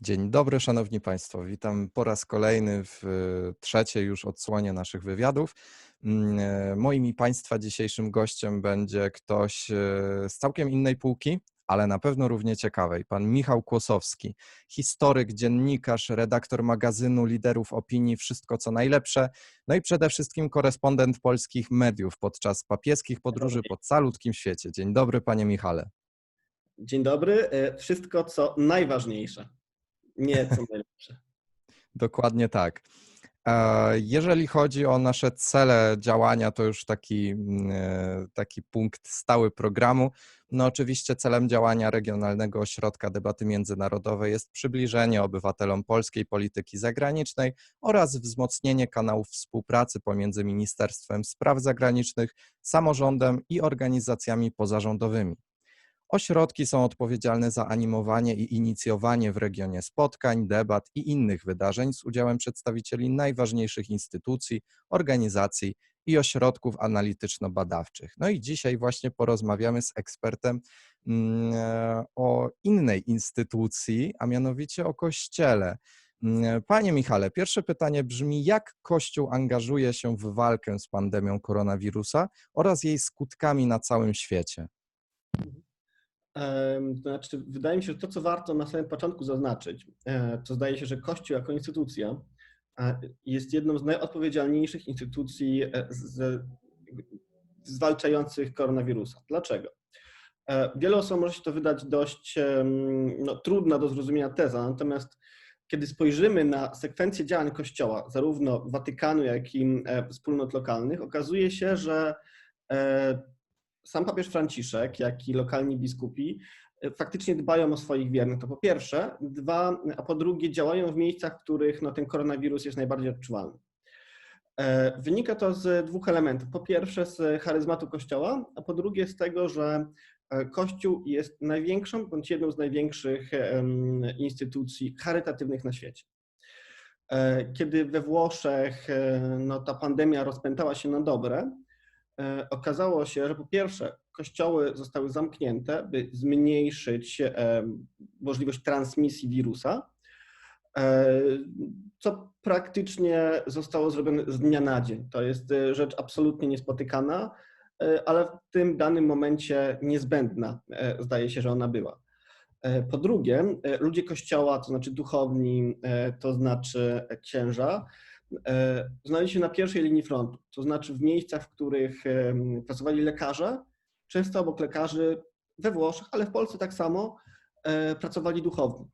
Dzień dobry, szanowni państwo. Witam po raz kolejny w e, trzeciej już odsłonie naszych wywiadów. Mm, e, moim i państwa dzisiejszym gościem będzie ktoś e, z całkiem innej półki, ale na pewno równie ciekawej. Pan Michał Kłosowski, historyk, dziennikarz, redaktor magazynu Liderów Opinii Wszystko co najlepsze, no i przede wszystkim korespondent polskich mediów podczas papieskich podróży po calutkim świecie. Dzień dobry, panie Michale. Dzień dobry. Wszystko co najważniejsze. Nie, co najlepsze. Dokładnie tak. Jeżeli chodzi o nasze cele działania, to już taki, mm, e, taki punkt stały programu. No oczywiście celem działania Regionalnego Ośrodka Debaty Międzynarodowej jest przybliżenie obywatelom polskiej polityki zagranicznej oraz wzmocnienie kanałów współpracy pomiędzy Ministerstwem Spraw Zagranicznych, samorządem i organizacjami pozarządowymi. Ośrodki są odpowiedzialne za animowanie i inicjowanie w regionie spotkań, debat i innych wydarzeń z udziałem przedstawicieli najważniejszych instytucji, organizacji i ośrodków analityczno-badawczych. No i dzisiaj właśnie porozmawiamy z ekspertem mm, e, o innej instytucji, a mianowicie o Kościele. Mm, panie Michale, pierwsze pytanie brzmi, jak Kościół angażuje się w walkę z pandemią koronawirusa oraz jej skutkami na całym świecie? To znaczy, wydaje mi się, że to, co warto na samym początku zaznaczyć, e, to zdaje się, że Kościół jako instytucja e, jest jedną z najodpowiedzialniejszych instytucji e, zwalczających koronawirusa. Dlaczego? Wielu osobom może się to wydać dość no, trudna do zrozumienia teza, natomiast kiedy spojrzymy na sekwencję działań Kościoła, zarówno Watykanu, jak i wspólnot lokalnych, okazuje się, że sam papież Franciszek, jak i lokalni biskupi e, faktycznie dbają o swoich wiernych. To po pierwsze. Dwa, a po drugie działają w miejscach, w których no, ten koronawirus jest najbardziej odczuwalny. E, wynika to z dwóch elementów. Po pierwsze z charyzmatu Kościoła, a po drugie z tego, że e, Kościół jest największą bądź jedną z największych instytucji charytatywnych na świecie. Kiedy we Włoszech no, ta pandemia rozpętała się na dobre, okazało się, że po pierwsze kościoły zostały zamknięte, by zmniejszyć e, możliwość transmisji wirusa, e, co praktycznie zostało zrobione z dnia na dzień. To jest rzecz absolutnie niespotykana, ale w tym danym momencie niezbędna, zdaje się, że ona była. Po drugie, ludzie kościoła, to znaczy duchowni, to znaczy księża, E, znaleźli się na pierwszej linii frontu, to znaczy w miejscach, w których pracowali lekarze, często obok lekarzy we Włoszech, ale w Polsce tak samo e, pracowali duchowni.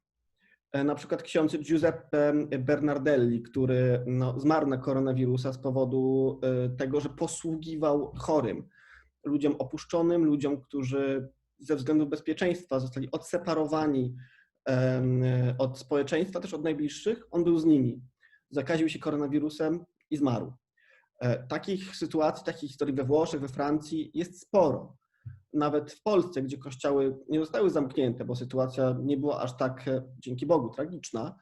E, na przykład ksiądz Giuseppe Bernardelli, który no, zmarł na koronawirusa z powodu tego, że posługiwał chorym, ludziom opuszczonym, ludziom, którzy ze względów bezpieczeństwa zostali odseparowani od społeczeństwa, też od najbliższych. On był z nimi zakaził się koronawirusem i zmarł. E, takich sytuacji, takich historii we Włoszech, we Francji jest sporo. Nawet w Polsce, gdzie kościoły nie zostały zamknięte, bo sytuacja nie była aż tak, e, dzięki Bogu, tragiczna,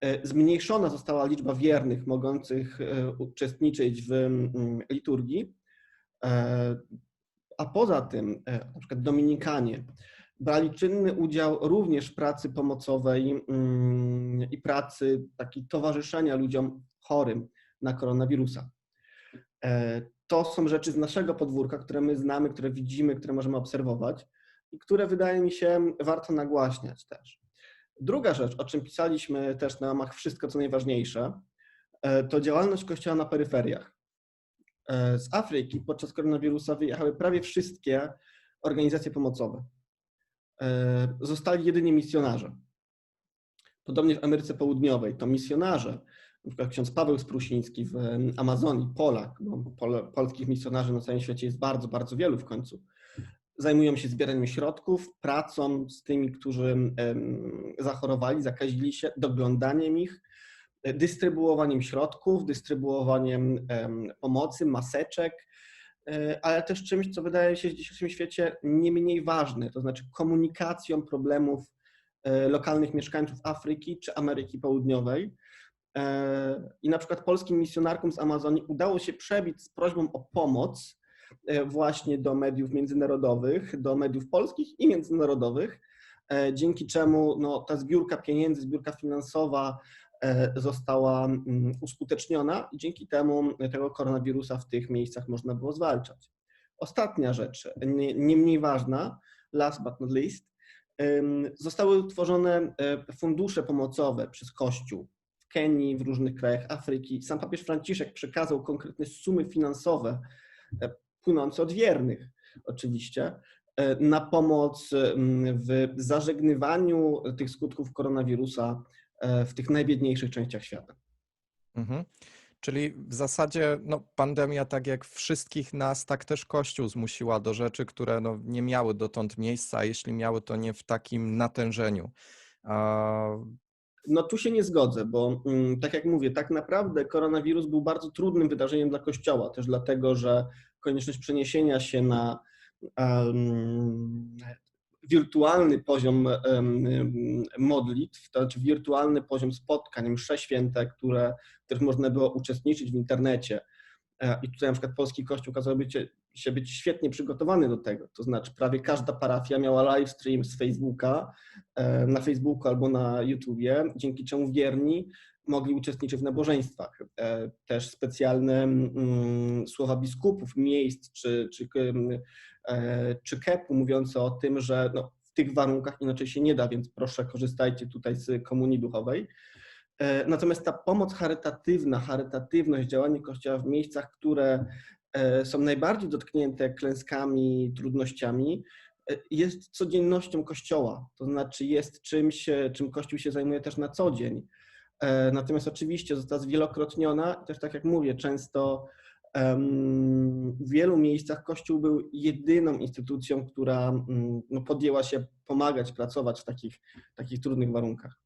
e, zmniejszona została liczba wiernych mogących uczestniczyć w mm, liturgii. A poza tym, na przykład Dominikanie, brali czynny udział również w pracy pomocowej mm, i pracy takiej towarzyszenia ludziom chorym na koronawirusa. E, to są rzeczy z naszego podwórka, które my znamy, które widzimy, które możemy obserwować i które wydaje mi się warto nagłaśniać też. Druga rzecz, o czym pisaliśmy też na ramach Wszystko co najważniejsze, e, to działalność Kościoła na peryferiach. E, z Afryki podczas koronawirusa wyjechały prawie wszystkie organizacje pomocowe. E, zostali jedynie misjonarze. Podobnie w Ameryce Południowej to misjonarze, na przykład ksiądz Paweł Sprusiński w Amazonii, Polak, bo polskich misjonarzy na całym świecie jest bardzo, bardzo wielu w końcu, zajmują się zbieraniem środków, pracą z tymi, którzy zachorowali, zakazili się, doglądaniem ich, dystrybuowaniem środków, dystrybuowaniem pomocy, maseczek, ale też czymś, co wydaje się w dzisiejszym świecie nie mniej ważne, to znaczy komunikacją problemów e, lokalnych mieszkańców Afryki czy Ameryki Południowej. E, I na przykład polskim misjonarkom z Amazonii udało się przebić z prośbą o pomoc właśnie do mediów międzynarodowych, do mediów polskich i międzynarodowych, e, dzięki czemu no, ta zbiórka pieniędzy, zbiórka finansowa e, została mm, uskuteczniona i dzięki temu tego koronawirusa w tych miejscach można było zwalczać. Ostatnia rzecz, nie, nie mniej ważna, last but not least, zostały utworzone e, fundusze pomocowe przez Kościół w Kenii, w różnych krajach Afryki. Sam papież Franciszek przekazał konkretne sumy finansowe e, płynące od wiernych, oczywiście, e, na pomoc w zażegnywaniu tych skutków koronawirusa e, w tych najbiedniejszych częściach świata. Mhm. Czyli w zasadzie no, pandemia, tak jak wszystkich nas, tak też Kościół zmusiła do rzeczy, które no, nie miały dotąd miejsca, a jeśli miały, to nie w takim natężeniu. A, No tu się nie zgodzę, bo mm, tak jak mówię, tak naprawdę koronawirus był bardzo trudnym wydarzeniem dla Kościoła, też dlatego, że konieczność przeniesienia się na wirtualny poziom modlitw, to znaczy wirtualny poziom spotkań, msze święte, które, w których można było uczestniczyć w internecie. E, I tutaj na przykład polski kościół okazał się być świetnie przygotowany do tego. To znaczy prawie każda parafia miała live stream z Facebooka, e, na Facebooku albo na YouTubie, dzięki czemu wierni mogli uczestniczyć w nabożeństwach. E, Też specjalne mm, słowa biskupów, miejsc czy, czy, e, czy kepu mówiące o tym, że no, w tych warunkach inaczej się nie da, więc proszę korzystajcie tutaj z komunii duchowej. E, Natomiast ta pomoc charytatywna, charytatywność, działanie Kościoła w miejscach, które są najbardziej dotknięte klęskami, trudnościami, jest codziennością Kościoła. To znaczy jest czymś, czym Kościół się zajmuje też na co dzień. E, Natomiast oczywiście została zwielokrotniona też tak jak mówię, często w wielu miejscach Kościół był jedyną instytucją, która no, podjęła się pomagać, pracować w takich, takich trudnych warunkach.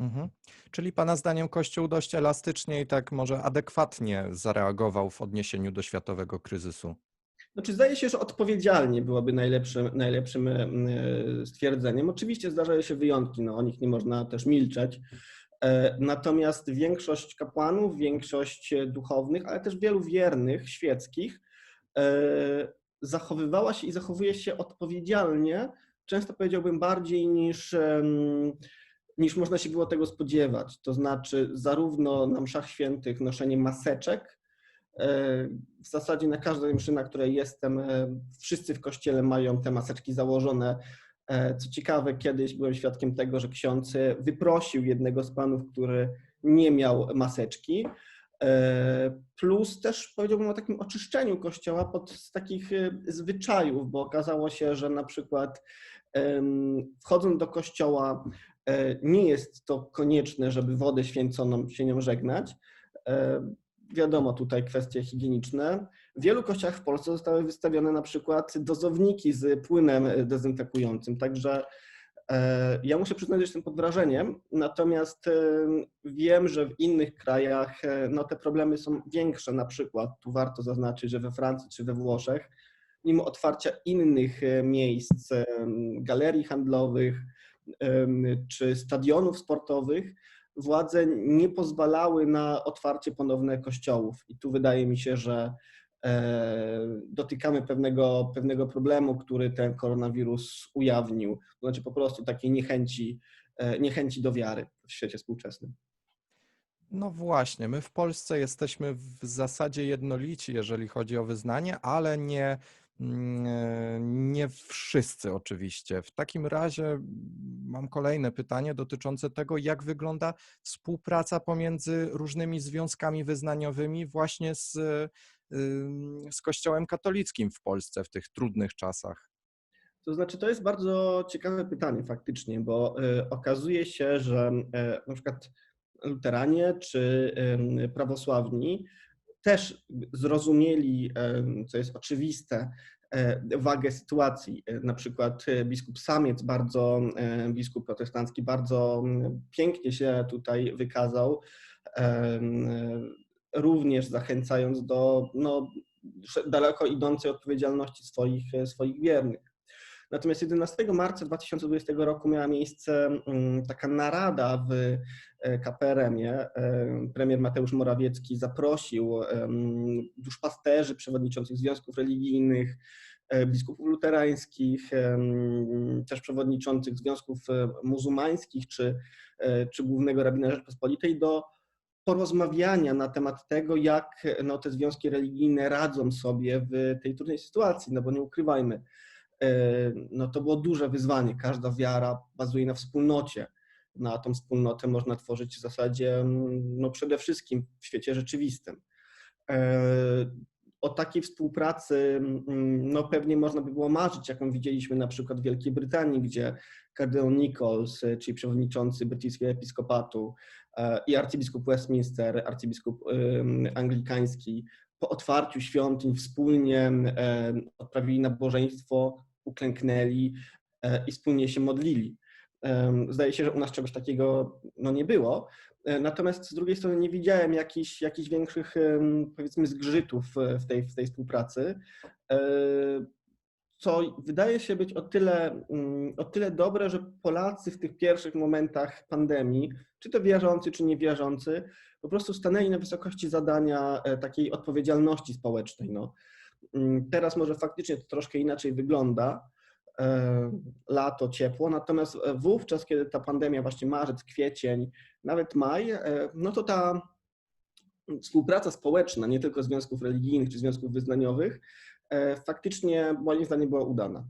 mhm. Czyli Pana zdaniem Kościół dość elastycznie i tak może adekwatnie zareagował w odniesieniu do światowego kryzysu? Znaczy, zdaje się, że odpowiedzialnie byłoby najlepszym, najlepszym e, stwierdzeniem. Oczywiście zdarzają się wyjątki, no, o nich nie można też milczeć. E, Natomiast większość kapłanów, większość duchownych, ale też wielu wiernych świeckich e, zachowywała się i zachowuje się odpowiedzialnie, często powiedziałbym bardziej niż, niż można się było tego spodziewać. To znaczy, zarówno na mszach świętych noszenie maseczek, E, W zasadzie na każdej mszy, na której jestem, wszyscy w kościele mają te maseczki założone. E, Co ciekawe, kiedyś byłem świadkiem tego, że ksiądz wyprosił jednego z panów, który nie miał maseczki. E, Plus też powiedziałbym o takim oczyszczeniu kościoła pod z takich e, zwyczajów, bo okazało się, że na przykład wchodząc do kościoła nie jest to konieczne, żeby wodę święconą się nią żegnać. Wiadomo tutaj kwestie higieniczne. W wielu kościołach w Polsce zostały wystawione na przykład dozowniki z płynem dezynfekującym, także e, ja muszę przyznać, że jestem pod wrażeniem, natomiast e, wiem, że w innych krajach e, no, te problemy są większe, na przykład tu warto zaznaczyć, że we Francji czy we Włoszech, mimo otwarcia innych miejsc, galerii handlowych czy stadionów sportowych, władze nie pozwalały na otwarcie ponowne kościołów. I tu wydaje mi się, że dotykamy pewnego, pewnego problemu, który ten koronawirus ujawnił. To znaczy po prostu takiej niechęci, e, niechęci do wiary w świecie współczesnym. No właśnie, my w Polsce jesteśmy w zasadzie jednolici, jeżeli chodzi o wyznanie, ale nie, mm, e, nie wszyscy oczywiście. W takim razie mam kolejne pytanie dotyczące tego, jak wygląda współpraca pomiędzy różnymi związkami wyznaniowymi właśnie z, z Kościołem katolickim w Polsce w tych trudnych czasach. To znaczy, to jest bardzo ciekawe pytanie faktycznie, bo e, okazuje się, że e, na przykład luteranie czy prawosławni też zrozumieli, co jest oczywiste, e, wagę sytuacji. E, Na przykład biskup Samiec, bardzo, biskup protestancki, bardzo mm, pięknie się tutaj wykazał, również zachęcając do no, daleko idącej odpowiedzialności swoich, swoich wiernych. Natomiast 11 marca 2020 roku miała miejsce mm, taka narada w e, KPRM-ie. E, Premier Mateusz Morawiecki zaprosił duszpasterzy, przewodniczących związków religijnych, e, biskupów luterańskich, też przewodniczących związków muzułmańskich czy, czy głównego rabina Rzeczpospolitej do porozmawiania na temat tego, jak no, te związki religijne radzą sobie w tej trudnej sytuacji, no bo nie ukrywajmy, e, no to było duże wyzwanie. Każda wiara bazuje na wspólnocie. Na tą wspólnotę można tworzyć w zasadzie mm, no, przede wszystkim w świecie rzeczywistym. E, O takiej współpracy mm, no, pewnie można by było marzyć, jaką widzieliśmy na przykład w Wielkiej Brytanii, gdzie kardynał Nichols, czyli przewodniczący brytyjskiego episkopatu e, i arcybiskup Westminster, arcybiskup anglikański, po otwarciu świątyń wspólnie e, odprawili nabożeństwo, uklęknęli e, i wspólnie się modlili. Zdaje się, że u nas czegoś takiego no, nie było. E, Natomiast z drugiej strony nie widziałem jakichś, jakichś większych, powiedzmy, zgrzytów w tej, w tej współpracy, e, co wydaje się być o tyle, mm, o tyle dobre, że Polacy w tych pierwszych momentach pandemii, czy to wierzący, czy niewierzący, po prostu stanęli na wysokości zadania e, takiej odpowiedzialności społecznej. No. Mm, Teraz może faktycznie to troszkę inaczej wygląda, lato, ciepło, natomiast e, wówczas, kiedy ta pandemia, właśnie marzec, kwiecień, nawet maj, e, no to ta współpraca społeczna, nie tylko związków religijnych czy związków wyznaniowych, e, faktycznie moim zdaniem była udana.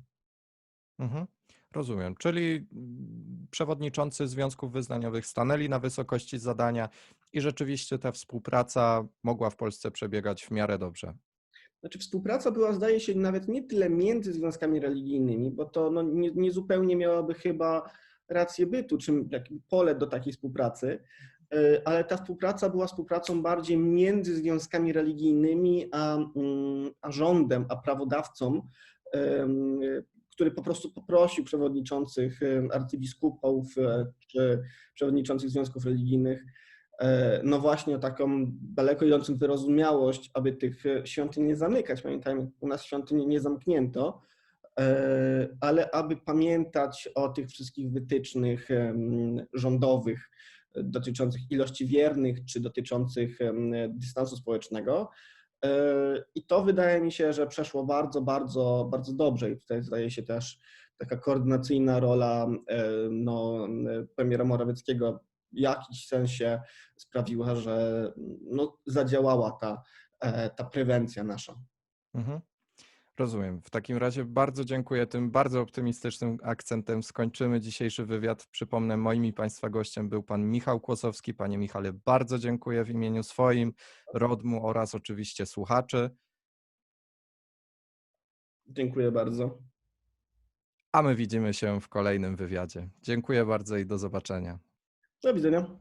Mhm. Rozumiem. Czyli przewodniczący związków wyznaniowych stanęli na wysokości zadania i rzeczywiście ta współpraca mogła w Polsce przebiegać w miarę dobrze. Znaczy współpraca była, zdaje się, nawet nie tyle między związkami religijnymi, bo to no, nie, nie zupełnie miałoby chyba rację bytu, czy pole do takiej współpracy, e, ale ta współpraca była współpracą bardziej między związkami religijnymi a, mm, a rządem, a prawodawcą, który po prostu poprosił przewodniczących arcybiskupów e, czy przewodniczących związków religijnych no właśnie o taką daleko idącą wyrozumiałość, aby tych e, świątyń nie zamykać. Pamiętajmy, u nas świątyni nie zamknięto, e, ale aby pamiętać o tych wszystkich wytycznych rządowych e, dotyczących ilości wiernych czy dotyczących dystansu społecznego. E, I to wydaje mi się, że przeszło bardzo, bardzo, bardzo dobrze. I tutaj zdaje się też taka koordynacyjna rola e, no, e, premiera Morawieckiego w jakimś sensie sprawiła, że no, zadziałała ta, e, ta prewencja nasza. Mhm. Rozumiem. W takim razie bardzo dziękuję. Tym bardzo optymistycznym akcentem skończymy dzisiejszy wywiad. Przypomnę, moim i Państwa gościem był Pan Michał Kłosowski. Panie Michale, bardzo dziękuję w imieniu swoim, Rodmu oraz oczywiście słuchaczy. Dziękuję bardzo. A my widzimy się w kolejnym wywiadzie. Dziękuję bardzo i do zobaczenia. Do widzenia.